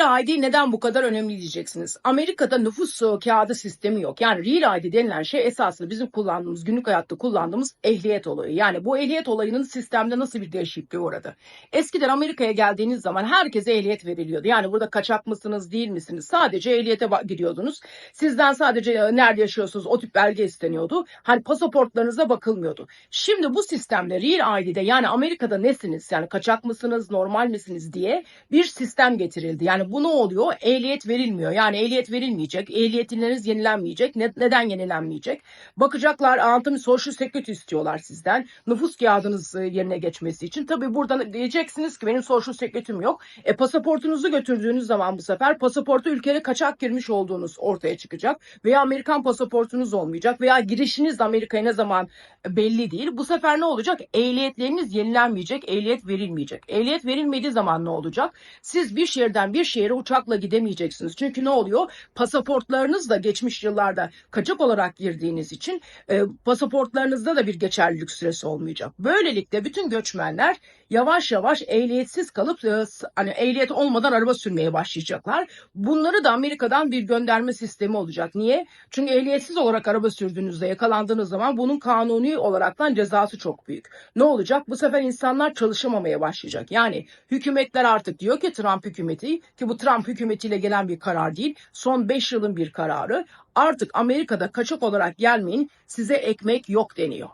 Real ID neden bu kadar önemli diyeceksiniz. Amerika'da nüfus kağıdı sistemi yok. Yani Real ID denilen şey esasında bizim kullandığımız, günlük hayatta kullandığımız ehliyet olayı. Yani bu ehliyet olayının sistemde nasıl bir değişikliğe uğradı? Eskiden Amerika'ya geldiğiniz zaman herkese ehliyet veriliyordu. Yani burada kaçak mısınız, değil misiniz? Sadece ehliyete gidiyordunuz. Sizden sadece e, nerede yaşıyorsunuz o tip belge isteniyordu. Hani pasaportlarınıza bakılmıyordu. Şimdi bu sistemde Real ID'de yani Amerika'da nesiniz? Yani kaçak mısınız, normal misiniz diye bir sistem getirildi. Yani bu ne oluyor? Ehliyet verilmiyor. Yani ehliyet verilmeyecek. Ehliyetleriniz yenilenmeyecek. Ne- neden yenilenmeyecek? Bakacaklar altın social security istiyorlar sizden. Nüfus kağıdınız e, yerine geçmesi için. Tabii buradan diyeceksiniz ki benim social security'm yok. E pasaportunuzu götürdüğünüz zaman bu sefer pasaportu ülkeye kaçak girmiş olduğunuz ortaya çıkacak. Veya Amerikan pasaportunuz olmayacak. Veya girişiniz Amerika'ya ne zaman belli değil. Bu sefer ne olacak? Ehliyetleriniz yenilenmeyecek. Ehliyet verilmeyecek. Ehliyet verilmediği zaman ne olacak? Siz bir şehirden bir şehre uçakla gidemeyeceksiniz. Çünkü ne oluyor? Pasaportlarınız da geçmiş yıllarda kaçak olarak girdiğiniz için e, pasaportlarınızda da bir geçerlilik süresi olmayacak. Böylelikle bütün göçmenler yavaş yavaş ehliyetsiz kalıp e, hani ehliyet olmadan araba sürmeye başlayacaklar. Bunları da Amerika'dan bir gönderme sistemi olacak. Niye? Çünkü ehliyetsiz olarak araba sürdüğünüzde yakalandığınız zaman bunun kanuni olaraktan cezası çok büyük. Ne olacak? Bu sefer insanlar çalışamamaya başlayacak. Yani hükümetler artık diyor ki Trump hükümeti ki bu Trump hükümetiyle gelen bir karar değil. Son 5 yılın bir kararı. Artık Amerika'da kaçak olarak gelmeyin size ekmek yok deniyor.